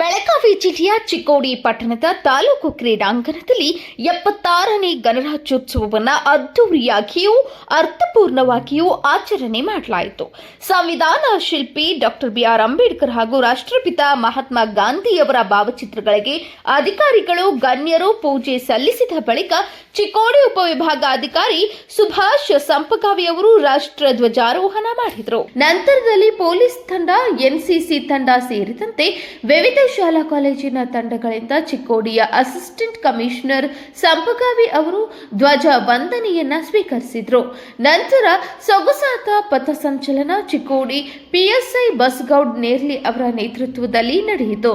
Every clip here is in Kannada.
ಬೆಳಗಾವಿ ಜಿಲ್ಲೆಯ ಚಿಕ್ಕೋಡಿ ಪಟ್ಟಣದ ತಾಲೂಕು ಕ್ರೀಡಾಂಗಣದಲ್ಲಿ ಎಪ್ಪತ್ತಾರನೇ ಗಣರಾಜ್ಯೋತ್ಸವವನ್ನು ಅದ್ದೂರಿಯಾಗಿಯೂ ಅರ್ಥಪೂರ್ಣವಾಗಿಯೂ ಆಚರಣೆ ಮಾಡಲಾಯಿತು. ಸಂವಿಧಾನ ಶಿಲ್ಪಿ ಡಾಕ್ಟರ್ ಬಿಆರ್ ಅಂಬೇಡ್ಕರ್ ಹಾಗೂ ರಾಷ್ಟ್ರಪಿತ ಮಹಾತ್ಮ ಗಾಂಧಿಯವರ ಭಾವಚಿತ್ರಗಳಿಗೆ ಅಧಿಕಾರಿಗಳು, ಗಣ್ಯರು ಪೂಜೆ ಸಲ್ಲಿಸಿದ ಬಳಿಕ ಚಿಕ್ಕೋಡಿ ಉಪವಿಭಾಗಾಧಿಕಾರಿ ಸುಭಾಷ್ ಸಂಪಗಾವಿ ಅವರು ರಾಷ್ಟ್ರ ಧ್ವಜಾರೋಹಣ ಮಾಡಿದರು. ನಂತರದಲ್ಲಿ ಪೊಲೀಸ್ ತಂಡ, ಎನ್ಸಿಸಿ ತಂಡ ಸೇರಿದಂತೆ ವಿವಿಧ ಶಾಲಾ ಕಾಲೇಜಿನ ತಂಡಗಳಿಂದ ಚಿಕ್ಕೋಡಿಯ ಅಸಿಸ್ಟೆಂಟ್ ಕಮಿಷನರ್ ಸಂಪಗಾವಿ ಅವರು ಧ್ವಜ ವಂದನೆಯನ್ನ ಸ್ವೀಕರಿಸಿದರು. ನಂತರ ಸೊಗಸಾದ ಪಥಸಂಚಲನ ಚಿಕ್ಕೋಡಿ ಪಿಎಸ್ಐ ಬಸ್ಗೌಡ್ ನೇರ್ಲಿ ಅವರ ನೇತೃತ್ವದಲ್ಲಿ ನಡೆಯಿತು.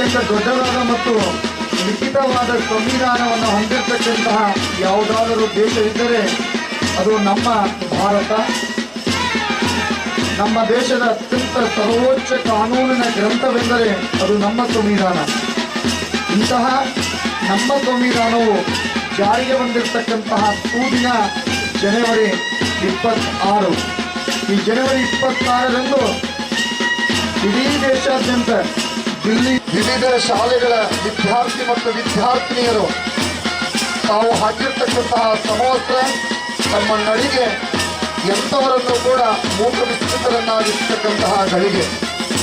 ಅತ್ಯಂತ ದೊಡ್ಡದಾದ ಮತ್ತು ಲಿಖಿತವಾದ ಸಂವಿಧಾನವನ್ನು ಹೊಂದಿರತಕ್ಕಂತಹ ಯಾವುದಾದರೂ ದೇಶವಿದ್ದರೆ ಅದು ನಮ್ಮ ಭಾರತ. ನಮ್ಮ ದೇಶದ ಅತ್ಯಂತ ಸರ್ವೋಚ್ಚ ಕಾನೂನಿನ ಗ್ರಂಥವೆಂದರೆ ಅದು ನಮ್ಮ ಸಂವಿಧಾನ. ಇಂತಹ ನಮ್ಮ ಸಂವಿಧಾನವು ಜಾರಿಗೆ ಬಂದಿರತಕ್ಕಂತಹ ಸೂದಿನ ಜನವರಿ ಇಪ್ಪತ್ತಾರು. ಈ ಜನವರಿ ಇಪ್ಪತ್ತಾರರಂದು ಇಡೀ ದೇಶಾದ್ಯಂತ ದಿಲ್ಲಿ ವಿವಿಧ ಶಾಲೆಗಳ ವಿದ್ಯಾರ್ಥಿ ಮತ್ತು ವಿದ್ಯಾರ್ಥಿನಿಯರು ತಾವು ಹಾಕಿರ್ತಕ್ಕಂತಹ ಸಮವಸ್ತ್ರ ತಮ್ಮ ನಡಿಗೆ ಎಂಥವರನ್ನು ಕೂಡ ಮೂಕ ವಿಸ್ತೃತರನ್ನಾಗಿರ್ತಕ್ಕಂತಹ ಗಳಿಗೆ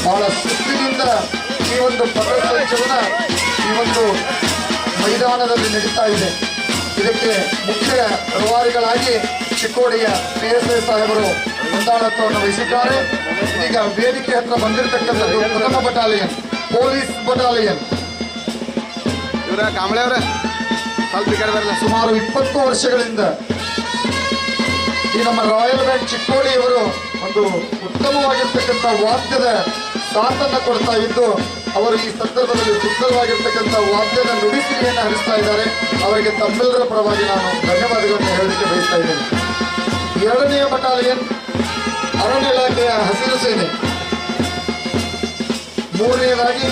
ಬಹಳ ಸುತ್ತಿನಿಂದ ಈ ಒಂದು ಪದಸಂಚಲನ ಈ ಒಂದು ಮೈದಾನದಲ್ಲಿ ನಡೀತಾ ಇದೆ. ಇದಕ್ಕೆ ಮುಖ್ಯ ರವಾರಿಗಳಾಗಿ ಚಿಕ್ಕೋಡಿಯ ಪಿ ಎಸ್ ಐ ಸಾಹೇಬರು ಮುಂದಾಳತ್ವವನ್ನು ವಹಿಸಿದ್ದಾರೆ. ಈಗ ವೇದಿಕೆ ಹತ್ರ ಬಂದಿರತಕ್ಕಂಥದ್ದು ಪ್ರಥಮ ಬಟಾಲಿಯನ್. Police battalion. ಇವರ ಕಾಂಬಳೆ ಅವರ, ಸ್ವಲ್ಪ ಕಡೆ ಸುಮಾರು ಇಪ್ಪತ್ತು ವರ್ಷಗಳಿಂದ ಈ ನಮ್ಮ ರಾಯಲ್ ಬ್ಯಾಂಕ್ ಚಿಕ್ಕೋಡಿಯವರು ಒಂದು ಉತ್ತಮವಾಗಿರ್ತಕ್ಕಂಥ ವಾದ್ಯದ ಸಾಥನ್ನ ಕೊಡ್ತಾ ಇದ್ದು, ಅವರು ಈ ಸಂದರ್ಭದಲ್ಲಿ ಸುಂದರವಾಗಿರ್ತಕ್ಕಂಥ ವಾದ್ಯದ ನುಡಿಸಿರಿಯನ್ನು ಹರಿಸ್ತಾ ಇದ್ದಾರೆ. ಅವರಿಗೆ ತಮ್ಮೆಲ್ಲರ ಪರವಾಗಿ ನಾನು ಧನ್ಯವಾದಗಳನ್ನು ಹೇಳಲಿಕ್ಕೆ ಬಯಸ್ತಾ ಇದ್ದೇನೆ. ಎರಡನೆಯ ಬಟಾಲಿಯನ್ ಅರಣ್ಯ ಇಲಾಖೆಯ ಹಸಿರು ಸೇನೆ. ಮೂರನೆಯದಾಗಿ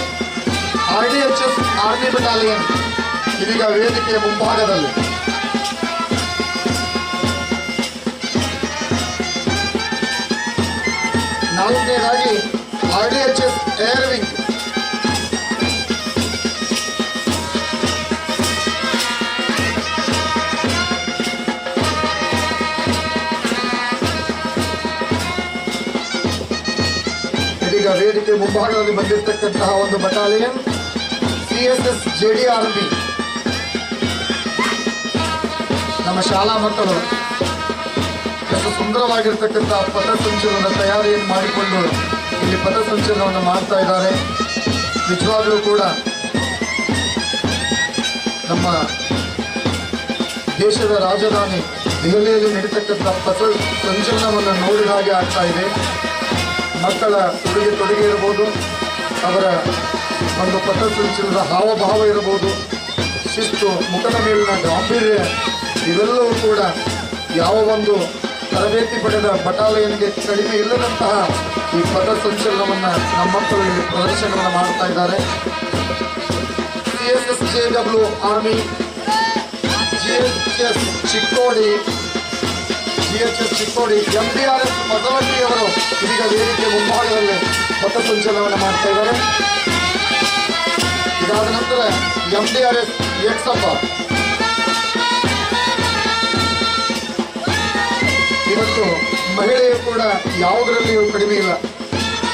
R D H S army battalion ಇದೀಗ ವೇದಿಕೆಯ ಮುಂಭಾಗದಲ್ಲಿ. ನಾಲ್ಕನೇದಾಗಿ R D H S air wing ಇದೀಗ ವೇದಿಕೆ ಮುಂಭಾಗದಲ್ಲಿ ಬಂದಿರತಕ್ಕಂತಹ ಒಂದು battalion C S S J D ನಮ್ಮ ಶಾಲಾ ಮಕ್ಕಳು ಎಷ್ಟು ಸುಂದರವಾಗಿರ್ತಕ್ಕಂಥ ಪಥಸಂಚಲನದ ತಯಾರಿಯನ್ನು ಮಾಡಿಕೊಂಡು ಇಲ್ಲಿ ಪಥಸಂಚಲನವನ್ನು ಮಾಡ್ತಾ ಇದ್ದಾರೆ. ನಿಜವಾಗಲೂ ಕೂಡ ನಮ್ಮ ದೇಶದ ರಾಜಧಾನಿ ದೆಹಲಿಯಲ್ಲಿ ನಡೀತಕ್ಕಂಥ ಪಥ ಸಂಚಲನವನ್ನು ನೋಡಿದ ಹಾಗೆ ಆಗ್ತಾ ಇದೆ. ಮಕ್ಕಳ ಉಡುಗೆ ತೊಡುಗೆ ಇರಬಹುದು, ಅವರ ಒಂದು ಪಥಸಂಚಲನದ ಹಾವಭಾವ ಇರಬಹುದು, ಶಿಸ್ತು, ಮುಖದ ಮೇಲಿನ ಗಾಂಭೀರ್ಯ, ಇವೆಲ್ಲವೂ ಕೂಡ ಯಾವ ಒಂದು ತರಬೇತಿ ಪಡೆದ ಬಟಾಲಿಯನ್ಗೆ ಕಡಿಮೆ ಇಲ್ಲದಂತಹ ಈ ಪಥಸಂಚಲನವನ್ನು ನಮ್ಮ ಮಕ್ಕಳು ಇಲ್ಲಿ ಪ್ರದರ್ಶನವನ್ನು ಮಾಡ್ತಾ ಇದ್ದಾರೆ. C S S J W army, G S S Chikkodi G H S Chikkodi M D R S ಮಸವಟ್ಟಿಯವರು ಇದೀಗ ವೇದಿಕೆ ಮುಂಭಾಗದಲ್ಲಿ ಪಥಸಂಚಲನವನ್ನು ಮಾಡ್ತಾ ಇದ್ದಾರೆ. ಇದಾದ ನಂತರ ಎಂ ಡಿ ಆರ್ ಎಸ್ ಎಕ್ಸಪ್ಪ ಇವತ್ತು ಮಹಿಳೆಯರು ಕೂಡ ಯಾವುದರಲ್ಲಿಯೂ ಕಡಿಮೆ ಇಲ್ಲ.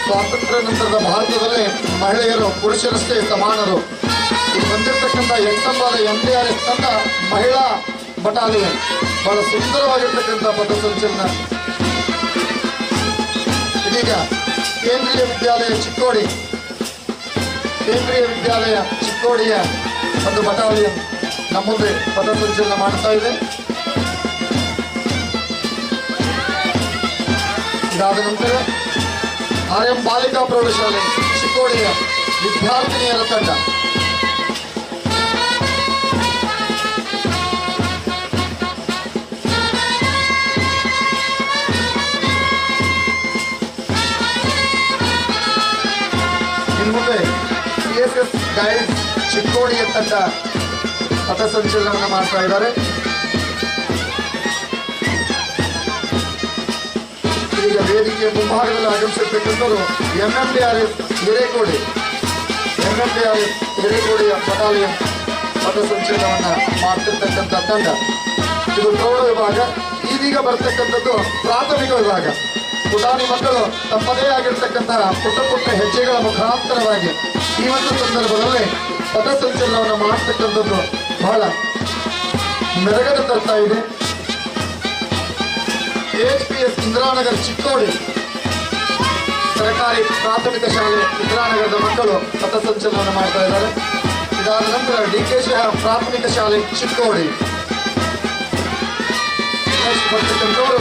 ಸ್ವಾತಂತ್ರ್ಯ ನಂತರದ ಭಾರತದಲ್ಲಿ ಮಹಿಳೆಯರು ಪುರುಷರಷ್ಟೇ ಸಮಾನರು. ಬಂದಿರತಕ್ಕಂಥ ಎಕ್ಸಂಬಾದ ಎಂ ಡಿ ಆರ್ ಎಸ್ ತಂಡ ಮಹಿಳಾ ಬಟಾಲಿಯನ್ ಬಹಳ ಸುಂದರವಾಗಿರ್ತಕ್ಕಂಥ ಪಥಸಂಚಲನ. ಇದೀಗ ಕೇಂದ್ರೀಯ ವಿದ್ಯಾಲಯ ಚಿಕ್ಕೋಡಿ. ಕೇಂದ್ರೀಯ ವಿದ್ಯಾಲಯ ಚಿಕ್ಕೋಡಿಯ ಒಂದು ಬಟಾಲಿಯನ್ ನಮ್ಮ ಮುಂದೆ ಪಥಸಂಚಲನ ಮಾಡ್ತಾ ಇದೆ. ಇದಾದ ನಂತರ ಆರ್ ಎಂ ಬಾಲಿಕಾ ಪ್ರೌಢಶಾಲೆ ಚಿಕ್ಕೋಡಿಯ ವಿದ್ಯಾರ್ಥಿನಿಯರ ತಂಡ. ಮುಂದೆ ಸಿ ಎಸ್ ಎಸ್ ಗೈಡ್ ಚಿಕ್ಕೋಡಿಯ ತಂಡ ಪಥಸಂಚಲನ ಮಾಡ್ತಾ ಇದ್ದಾರೆ. ಈಗ ವೇದಿಕೆಯ ಮುಂಭಾಗದಲ್ಲಿ ಆಗಮಿಸಿರ್ತಕ್ಕಂಥವರು M M D R S Hirekodi. M M D R S ಹಿರೇಕೋಡಿಯ battalion ಪಥಸಂಚಲನವನ್ನು ಮಾಡ್ತಿರ್ತಕ್ಕಂಥ ತಂಡ. ಇದು ಪ್ರೌಢ ವಿಭಾಗ, ಇದೀಗ ಬರ್ತಕ್ಕಂಥದ್ದು ಪ್ರಾಥಮಿಕ ವಿಭಾಗ. ಪುಟಾಣಿ ಮಕ್ಕಳು ತಮ್ಮದೇ ಆಗಿರ್ತಕ್ಕಂತಹ ಪುಟ್ಟ ಪುಟ್ಟ ಹೆಜ್ಜೆಗಳ ಮುಖಾಂತರವಾಗಿ ಈ ಒಂದು ಸಂದರ್ಭದಲ್ಲಿ ಪಥಸಂಚಲನವನ್ನು ಮಾಡತಕ್ಕಂಥದ್ದು ಬಹಳ ಮೆರಗಡೆ ತರ್ತಾ ಇದೆ. H P S Indiranagar Chikkodi ಸರ್ಕಾರಿ ಪ್ರಾಥಮಿಕ ಶಾಲೆ ಇಂದಿರಾನಗರದ ಮಕ್ಕಳು ಪಥಸಂಚಲನ ಮಾಡ್ತಾ ಇದ್ದಾರೆ. ಇದಾದ ನಂತರ ಡಿ ಕೆ ಶಿ ಪ್ರಾಥಮಿಕ ಶಾಲೆ ಚಿಕ್ಕೋಡಿ. ಬರ್ತಕ್ಕಂಥವರು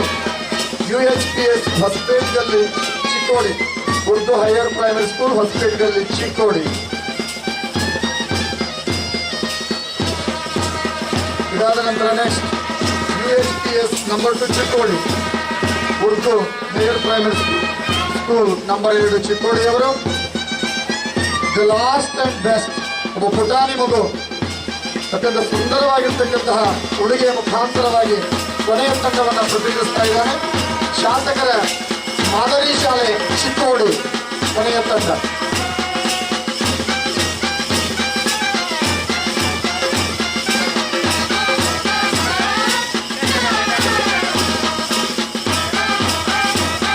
ಹೊಸಪೇಟೆಯಲ್ಲಿ Chikkodi Urdu higher primary school ಹೊಸಪೇಟೆಯಲ್ಲಿ ಚಿಕ್ಕೋಡಿ. ಇದಾದ ನಂತರ next U H P S number two Chikkodi Urdu higher primary school school number ಎರಡು ಚಿಕ್ಕೋಡಿಯವರು. ದ ಲಾಸ್ಟ್ ಅಂಡ್ ಬೆಸ್ಟ್ ಒಬ್ಬ ಪುಟಾಣಿ ಮಗು, ಅತ್ಯಂತ ಸುಂದರವಾಗಿರ್ತಕ್ಕಂತಹ ಉಡುಗೆಯ ಮುಖಾಂತರವಾಗಿ ಕೊನೆಯ ತಂಡವನ್ನು ಪ್ರತಿನಿಧಿಸ್ತಾ ಇದ್ದಾನೆ. ಶಾಸಕರ ಮಾದರಿ ಶಾಲೆ ಚಿಕ್ಕೋಡಿ ಕೊನೆಯ ತಂಡ.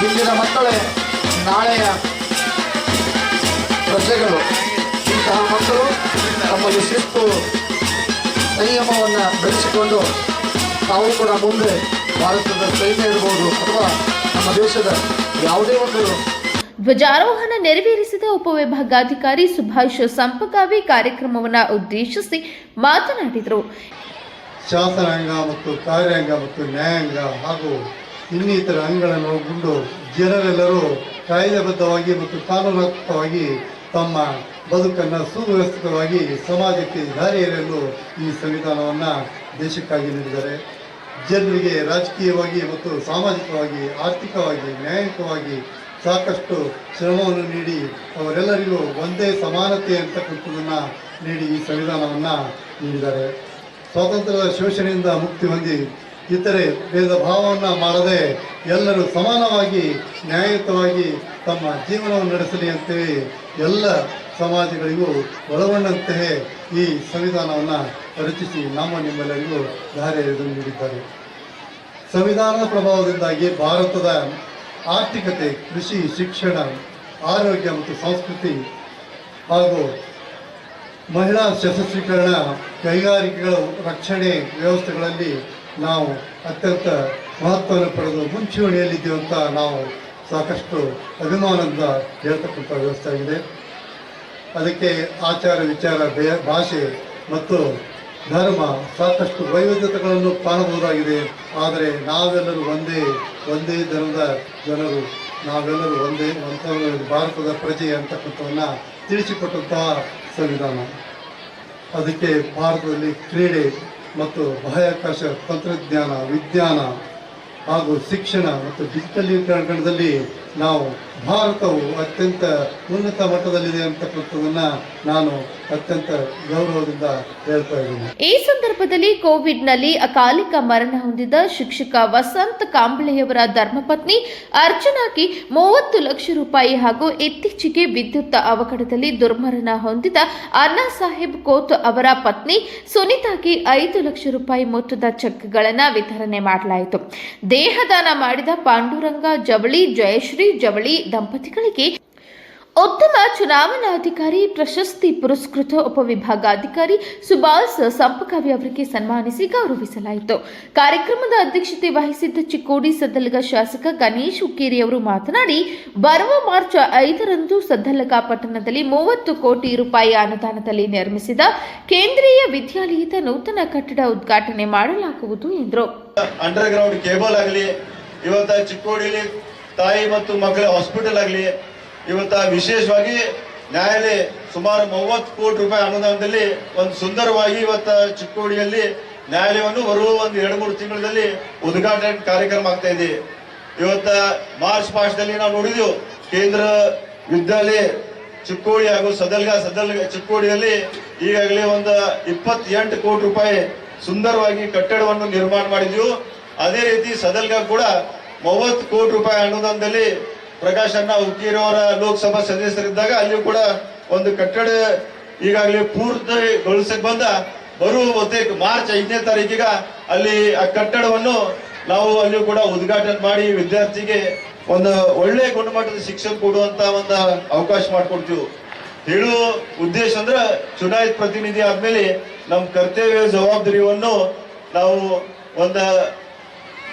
ಇಂದಿನ ಮಕ್ಕಳೇ, ನಾಳೆಯ ಪ್ರಜೆಗಳು. ಇಂತಹ ಮಕ್ಕಳು ತಮ್ಮಲ್ಲಿ ಶಿಸ್ತು, ಸಂಯಮವನ್ನು ಬೆಳೆಸಿಕೊಂಡು ತಾವು ಕೂಡ ಮುಂದೆ ಭಾರತದ ಸೈನ್ಯ ಇರ್ಬೋದು ಅಥವಾ ನಮ್ಮ ದೇಶದ ಯಾವುದೇ ಒಂದು ಧ್ವಜಾರೋಹಣ ನೆರವೇರಿಸಿದ ಉಪವಿಭಾಗಾಧಿಕಾರಿ ಸುಭಾಷ್ ಸಂಪಗಾವಿ ಕಾರ್ಯಕ್ರಮವನ್ನು ಉದ್ದೇಶಿಸಿ ಮಾತನಾಡಿದರು. ಶಾಸನಾಂಗ ಮತ್ತು ಕಾರ್ಯಾಂಗ ಮತ್ತು ನ್ಯಾಯಾಂಗ ಹಾಗೂ ಇನ್ನಿತರ ಅಂಗಗಳನ್ನು ಒಳಗೊಂಡು ಜನರೆಲ್ಲರೂ ಕಾಯ್ದೆಬದ್ಧವಾಗಿ ಮತ್ತು ಕಾನೂನಾತ್ಮಕವಾಗಿ ತಮ್ಮ ಬದುಕನ್ನು ಸುವ್ಯವಸ್ಥಿತವಾಗಿ ಸಮಾಜಕ್ಕೆ ದಾರಿ ಎರೆಯಲು ಈ ಸಂವಿಧಾನವನ್ನು ದೇಶಕ್ಕಾಗಿ ನೀಡಿದ್ದಾರೆ. ಜನರಿಗೆ ರಾಜಕೀಯವಾಗಿ ಮತ್ತು ಸಾಮಾಜಿಕವಾಗಿ, ಆರ್ಥಿಕವಾಗಿ ನ್ಯಾಯಿಕವಾಗಿ ಸಾಕಷ್ಟು ಶ್ರಮವನ್ನು ನೀಡಿ ಅವರೆಲ್ಲರಿಗೂ ಒಂದೇ ಸಮಾನತೆ ಅಂತಕ್ಕಂಥದ್ದನ್ನು ನೀಡಿ ಈ ಸಂವಿಧಾನವನ್ನು ನೀಡಿದ್ದಾರೆ. ಸ್ವಾತಂತ್ರ್ಯದ ಶೋಷಣೆಯಿಂದ ಮುಕ್ತಿ ಹೊಂದಿ ಇತರೆ ಭೇದ ಭಾವವನ್ನು ಮಾಡದೆ ಎಲ್ಲರೂ ಸಮಾನವಾಗಿ, ನ್ಯಾಯಯುತವಾಗಿ ತಮ್ಮ ಜೀವನವನ್ನು ನಡೆಸಲಿ ಅಂತೇಳಿ ಎಲ್ಲ ಸಮಾಜಗಳಿಗೂ ಒಳಗೊಂಡಂತೆಯೇ ಈ ಸಂವಿಧಾನವನ್ನು ರಚಿಸಿ ನಮ್ಮ ನಿಮ್ಮೆಲ್ಲರಿಗೂ ದಾರಿ ನೀಡಿದ್ದಾರೆ. ಸಂವಿಧಾನದ ಪ್ರಭಾವದಿಂದಾಗಿ ಭಾರತದ ಆರ್ಥಿಕತೆ, ಕೃಷಿ, ಶಿಕ್ಷಣ, ಆರೋಗ್ಯ ಮತ್ತು ಸಂಸ್ಕೃತಿ ಹಾಗೂ ಮಹಿಳಾ ಸಶಸ್ತ್ರೀಕರಣ ಕೈಗಾರಿಕೆಗಳ ರಕ್ಷಣೆ ವ್ಯವಸ್ಥೆಗಳಲ್ಲಿ ನಾವು ಅತ್ಯಂತ ಮಹತ್ವವನ್ನು ಪಡೆದು ಮುಂಚೂಣಿಯಲ್ಲಿದ್ದೇವೆ ಅಂತ ನಾವು ಸಾಕಷ್ಟು ಅಭಿಮಾನದಿಂದ ಹೇಳ್ತಕ್ಕಂಥ ವ್ಯವಸ್ಥೆ ಆಗಿದೆ ಅದಕ್ಕೆ ಆಚಾರ ವಿಚಾರ ಭಾಷೆ ಮತ್ತು ಧರ್ಮ ಸಾಕಷ್ಟು ವೈವಿಧ್ಯತೆಗಳನ್ನು ಕಾಣಬಹುದಾಗಿದೆ. ಆದರೆ ನಾವೆಲ್ಲರೂ ಒಂದೇ ಒಂದೇ ಧರ್ಮದ ಜನರು. ನಾವೆಲ್ಲರೂ ಒಂದೇ ಅಂತ ಭಾರತದ ಪ್ರಜೆ ಅಂತಕ್ಕಂಥವನ್ನು ತಿಳಿಸಿಕೊಟ್ಟಂತಹ ಸಂವಿಧಾನ. ಅದಕ್ಕೆ ಭಾರತದಲ್ಲಿ ಕ್ರೀಡೆ ಮತ್ತು ಬಾಹ್ಯಾಕಾಶ ತಂತ್ರಜ್ಞಾನ, ವಿಜ್ಞಾನ ಹಾಗೂ ಶಿಕ್ಷಣ ಮತ್ತು ಡಿಜಿಟಲೀಕರಣದಲ್ಲಿ ನಾವು ಭಾರತವು ಅತ್ಯಂತ ಉನ್ನತ ಮಟ್ಟದಲ್ಲಿದೆ ಅಂತಕ್ಕಂಥದನ್ನ ನಾನು ಅತ್ಯಂತ ಗೌರವದಿಂದ ಹೇಳ್ತಾ ಇದ್ದೀನಿ. ಈ ಸಂದರ್ಭದಲ್ಲಿ ಕೋವಿಡ್ನಲ್ಲಿ ಅಕಾಲಿಕ ಮರಣ ಹೊಂದಿದ ಶಿಕ್ಷಕ ವಸಂತ್ ಕಾಂಬ್ಳೆಯವರ ಧರ್ಮಪತ್ನಿ ಅರ್ಚನಾಗೆ ಮೂವತ್ತು ಲಕ್ಷ ರೂಪಾಯಿ ಹಾಗೂ ಇತ್ತೀಚೆಗೆ ವಿದ್ಯುತ್ ಅವಘಡದಲ್ಲಿ ದುರ್ಮರಣ ಹೊಂದಿದ ಅಣ್ಣಾ ಸಾಹೇಬ್ ಕೋತ್ ಅವರ ಪತ್ನಿ ಸುನೀತಾಗೆ ಐದು ಲಕ್ಷ ರೂಪಾಯಿ ಮೊತ್ತದ ಚೆಕ್ಗಳನ್ನು ವಿತರಣೆ ಮಾಡಲಾಯಿತು. ದೇಹದಾನ ಮಾಡಿದ ಪಾಂಡುರಂಗ ಜವಳಿ, ಜಯಶ್ರೀ ಜವಳಿ ದಂಪತಿಗಳಿಗೆ ಉತ್ತಮ ಚುನಾವಣಾಧಿಕಾರಿ, ಪ್ರಶಸ್ತಿ ಪುರಸ್ಕೃತ ಉಪವಿಭಾಗಾಧಿಕಾರಿ ಸುಭಾಷ್ ಸಂಪಕವಿ ಅವರಿಗೆ ಸನ್ಮಾನಿಸಿ ಗೌರವಿಸಲಾಯಿತು. ಕಾರ್ಯಕ್ರಮದ ಅಧ್ಯಕ್ಷತೆ ವಹಿಸಿದ್ದ ಚಿಕ್ಕೋಡಿ ಸದ್ದಲಗ ಶಾಸಕ ಗಣೇಶ್ ಹುಕ್ಕೇರಿ ಅವರು ಮಾತನಾಡಿ, ಬರುವ ಮಾರ್ಚ್ ಐದರಂದು ಸದ್ದಲಗ ಪಟ್ಟಣದಲ್ಲಿ ಮೂವತ್ತು ಕೋಟಿ ರೂಪಾಯಿ ಅನುದಾನದಲ್ಲಿ ನಿರ್ಮಿಸಿದ ಕೇಂದ್ರೀಯ ವಿದ್ಯಾಲಯದ ನೂತನ ಕಟ್ಟಡ ಉದ್ಘಾಟನೆ ಮಾಡಲಾಗುವುದು ಎಂದರು. ತಾಯಿ ಮತ್ತು ಮಕ್ಕಳ ಹಾಸ್ಪಿಟಲ್ ಆಗಲಿ, ಇವತ್ತು ವಿಶೇಷವಾಗಿ ನ್ಯಾಯಾಲಯ ಸುಮಾರು ಮೂವತ್ತು ಕೋಟಿ ರೂಪಾಯಿ ಅನುದಾನದಲ್ಲಿ ಒಂದು ಸುಂದರವಾಗಿ ಇವತ್ತ ಚಿಕ್ಕೋಡಿಯಲ್ಲಿ ನ್ಯಾಯಾಲಯವನ್ನು ಬರುವ ಒಂದು ಎರಡು ಮೂರು ತಿಂಗಳಲ್ಲಿ ಉದ್ಘಾಟನೆ ಕಾರ್ಯಕ್ರಮ ಆಗ್ತಾ ಇದೆ. ಇವತ್ತ ಮಾರ್ಚ್ ಮಾಸದಲ್ಲಿ ನಾವು ನೋಡಿದೆವು, ಕೇಂದ್ರ ವಿದ್ಯಾಲಯ ಚಿಕ್ಕೋಡಿ ಹಾಗೂ ಸದಲ್ಗ ಸದಲ್ಗ ಚಿಕ್ಕೋಡಿಯಲ್ಲಿ ಈಗಾಗಲೇ ಒಂದು ಇಪ್ಪತ್ತೆಂಟು ಕೋಟಿ ರೂಪಾಯಿ ಸುಂದರವಾಗಿ ಕಟ್ಟಡವನ್ನು ನಿರ್ಮಾಣ ಮಾಡಿದ್ವು. ಅದೇ ರೀತಿ ಸದಲ್ಗ ಕೂಡ ಮೂವತ್ತು ಕೋಟಿ ರೂಪಾಯಿ ಅನುದಾನದಲ್ಲಿ ಪ್ರಕಾಶ್ ಅಣ್ಣ ಹುಕ್ಕೀರವರ ಲೋಕಸಭಾ ಸದಸ್ಯರಿದ್ದಾಗ ಅಲ್ಲಿಯೂ ಕೂಡ ಒಂದು ಕಟ್ಟಡ ಈಗಾಗಲೇ ಪೂರ್ತಿಗೊಳಿಸಕ್ ಬಂದ. ಬರುವ ಮಾರ್ಚ್ ಐದನೇ ತಾರೀಕಿಗ ಅಲ್ಲಿ ಆ ಕಟ್ಟಡವನ್ನು ನಾವು ಅಲ್ಲಿಯೂ ಕೂಡ ಉದ್ಘಾಟನೆ ಮಾಡಿ ವಿದ್ಯಾರ್ಥಿಗೆ ಒಂದು ಒಳ್ಳೆ ಗುಣಮಟ್ಟದ ಶಿಕ್ಷಣ ಕೊಡುವಂತ ಒಂದು ಅವಕಾಶ ಮಾಡಿಕೊಡ್ತೀವಿ. ಹೇಳುವ ಉದ್ದೇಶ ಅಂದ್ರೆ ಚುನಾಯಿತ ಪ್ರತಿನಿಧಿ ಆದ್ಮೇಲೆ ನಮ್ಮ ಕರ್ತವ್ಯ ಜವಾಬ್ದಾರಿಯನ್ನು ನಾವು ಒಂದು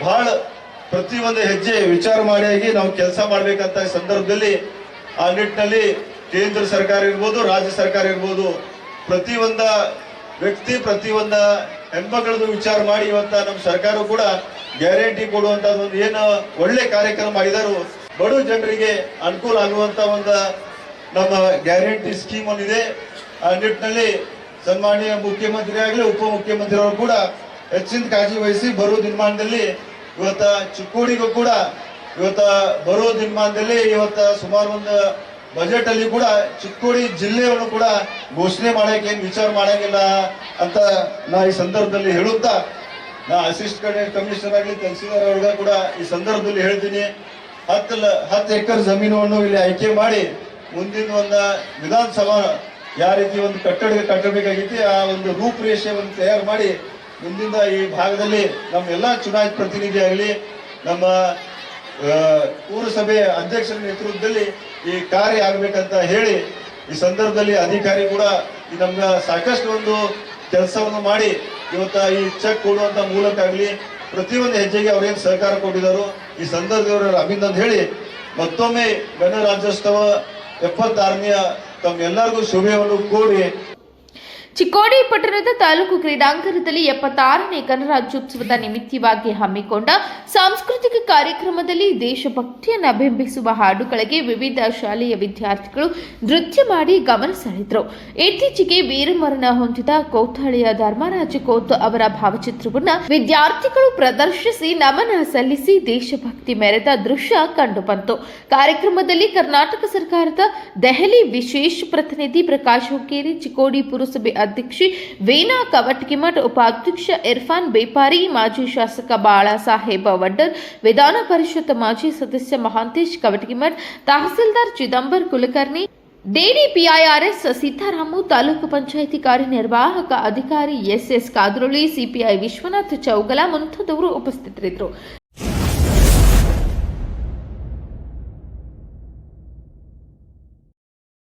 ಬಹಳ ಪ್ರತಿ ಒಂದು ಹೆಜ್ಜೆ ವಿಚಾರ ಮಾಡಿಯಾಗಿ ನಾವು ಕೆಲಸ ಮಾಡಬೇಕಂತ ಸಂದರ್ಭದಲ್ಲಿ ಆ ನಿಟ್ಟಿನಲ್ಲಿ ಕೇಂದ್ರ ಸರ್ಕಾರ ಇರ್ಬೋದು, ರಾಜ್ಯ ಸರ್ಕಾರ ಇರ್ಬೋದು ಪ್ರತಿ ಒಂದ ವ್ಯಕ್ತಿ ಪ್ರತಿ ಒಂದ ಹೆಣ್ಮಕ್ಳದ್ದು ವಿಚಾರ ಮಾಡಿ ಇವತ್ತ ನಮ್ಮ ಸರ್ಕಾರ ಕೂಡ ಗ್ಯಾರಂಟಿ ಕೊಡುವಂತ ಒಂದು ಏನು ಒಳ್ಳೆ ಕಾರ್ಯಕ್ರಮ ಮಾಡಿದಾರು ಬಡ ಜನರಿಗೆ ಅನುಕೂಲ ಆಗುವಂತ ಒಂದು ನಮ್ಮ ಗ್ಯಾರಂಟಿ ಸ್ಕೀಮ್ ಒಂದಿದೆ ಆ ನಿಟ್ಟಿನಲ್ಲಿ ಸನ್ಮಾನ್ಯ ಮುಖ್ಯಮಂತ್ರಿ ಆಗಲಿ ಉಪಮುಖ್ಯಮಂತ್ರಿ ಅವರು ಕೂಡ ಹೆಚ್ಚಿನ ಕಾಳಜಿ ವಹಿಸಿ ಬರುವ ದಿನಮಾನದಲ್ಲಿ ಇವತ್ತ ಚಿಕ್ಕೋಡಿಗೂ ಕೂಡ ಇವತ್ತ ಬರೋ ದಿನಮಾನದಲ್ಲಿ ಇವತ್ತ ಸುಮಾರು ಒಂದು ಬಜೆಟ್ ಅಲ್ಲಿ ಕೂಡ ಚಿಕ್ಕೋಡಿ ಜಿಲ್ಲೆಯನ್ನು ಕೂಡ ಘೋಷಣೆ ಮಾಡಕ್ಕೆ ಏನು ವಿಚಾರ ಮಾಡಂಗಿಲ್ಲ ಅಂತ ನಾ ಈ ಸಂದರ್ಭದಲ್ಲಿ ಹೇಳುತ್ತಾ ನಾ ಅಸಿಸ್ಟೆಂಟ್ ಕಮಿಷನರ್ ಆಗಲಿ, ತಹಸೀಲ್ದಾರ್ ಅವ್ರಿಗ ಕೂಡ ಈ ಸಂದರ್ಭದಲ್ಲಿ ಹೇಳ್ತೀನಿ. ಹತ್ತು ಹತ್ತು ಎಕರೆ ಜಮೀನನ್ನು ಇಲ್ಲಿ ಆಯ್ಕೆ ಮಾಡಿ ಮುಂದಿನ ಒಂದು ವಿಧಾನಸಭಾ ಯಾವ ರೀತಿ ಒಂದು ಕಟ್ಟಡ ಕಟ್ಟಬೇಕಾಗಿತ್ತು, ಆ ಒಂದು ರೂಪುರೇಷೆಯನ್ನು ತಯಾರು ಮಾಡಿ ಮುಂದಿನ ಈ ಭಾಗದಲ್ಲಿ ನಮ್ಮ ಎಲ್ಲ ಚುನಾಯಿತ ಪ್ರತಿನಿಧಿ ಆಗಲಿ, ನಮ್ಮ ಪುರಸಭೆ ಅಧ್ಯಕ್ಷರ ನೇತೃತ್ವದಲ್ಲಿ ಈ ಕಾರ್ಯ ಆಗಬೇಕಂತ ಹೇಳಿ ಈ ಸಂದರ್ಭದಲ್ಲಿ ಅಧಿಕಾರಿ ಕೂಡ ಈ ನಮ್ಗೆ ಸಾಕಷ್ಟು ಒಂದು ಕೆಲಸವನ್ನು ಮಾಡಿ ಇವತ್ತ ಈ ಚೆಕ್ ಕೊಡುವಂತ ಮೂಲಕ ಆಗಲಿ ಪ್ರತಿಯೊಂದು ಹೆಜ್ಜೆಗೆ ಅವ್ರೇನು ಸಹಕಾರ ಕೊಟ್ಟಿದ್ದಾರೋ ಈ ಸಂದರ್ಭದವರ ಅಭಿನಂದನೆ ಹೇಳಿ ಮತ್ತೊಮ್ಮೆ ಗಣರಾಜ್ಯೋತ್ಸವ ಎಪ್ಪತ್ತಾರನೆಯ ತಮ್ಮೆಲ್ಲರಿಗೂ ಶುಭವನ್ನು ಕೋರಿ ಚಿಕ್ಕೋಡಿ ಪಟ್ಟಣದ ತಾಲೂಕು ಕ್ರೀಡಾಂಗಣದಲ್ಲಿ ಎಪ್ಪತ್ತಾರನೇ ಗಣರಾಜ್ಯೋತ್ಸವದ ನಿಮಿತ್ತವಾಗಿ ಹಮ್ಮಿಕೊಂಡ ಸಾಂಸ್ಕೃತಿಕ ಕಾರ್ಯಕ್ರಮದಲ್ಲಿ ದೇಶಭಕ್ತಿಯನ್ನು ಬಿಂಬಿಸುವ ಹಾಡುಗಳಿಗೆ ವಿವಿಧ ಶಾಲೆಯ ವಿದ್ಯಾರ್ಥಿಗಳು ನೃತ್ಯ ಮಾಡಿ ಗಮನ ಸೆಳೆದರು. ಇತ್ತೀಚೆಗೆ ವೀರಮರಣ ಹೊಂದಿದ ಕೌತಾಳಿಯ ಧರ್ಮರಾಜ ಕೋತ್ ಅವರ ಭಾವಚಿತ್ರವನ್ನು ವಿದ್ಯಾರ್ಥಿಗಳು ಪ್ರದರ್ಶಿಸಿ ನಮನ ಸಲ್ಲಿಸಿ ದೇಶಭಕ್ತಿ ಮೆರೆದ ದೃಶ್ಯ ಕಂಡುಬಂತು. ಕಾರ್ಯಕ್ರಮದಲ್ಲಿ ಕರ್ನಾಟಕ ಸರ್ಕಾರದ ದೆಹಲಿ ವಿಶೇಷ ಪ್ರತಿನಿಧಿ ಪ್ರಕಾಶ್ ಹುಕ್ಕೇರಿ, ಚಿಕ್ಕೋಡಿ ಪುರಸಭೆ ಅಧ್ಯಕ್ಷೆ ವೀಣಾ ಕವಟ್ಕಿಮಠ್ ಉಪಾಧ್ಯಕ್ಷ ಇರ್ಫಾನ್ ಬೇಪಾರಿ, ಮಾಜಿ ಶಾಸಕ ಬಾಳಾ ಸಾಹೇಬ ವಡ್ಡರ್, ವಿಧಾನ ಪರಿಷತ್ ಮಾಜಿ ಸದಸ್ಯ ಮಹಾಂತೇಶ್ ಕವಟ್ಕಿಮಠ್, ತಹಸೀಲ್ದಾರ್ ಚಿದಂಬರ್ ಕುಲಕರ್ಣಿ ಡಿಡಿಪಿಐಆರ್ಎಸ್ ಸಿದ್ದರಾಮು ತಾಲೂಕು ಪಂಚಾಯಿತಿ ಕಾರ್ಯನಿರ್ವಾಹಕ ಅಧಿಕಾರಿ S S Kadroli, CPI Vishwanath Chougala ಮುಂತಾದವರು ಉಪಸ್ಥಿತರಿದ್ದರು.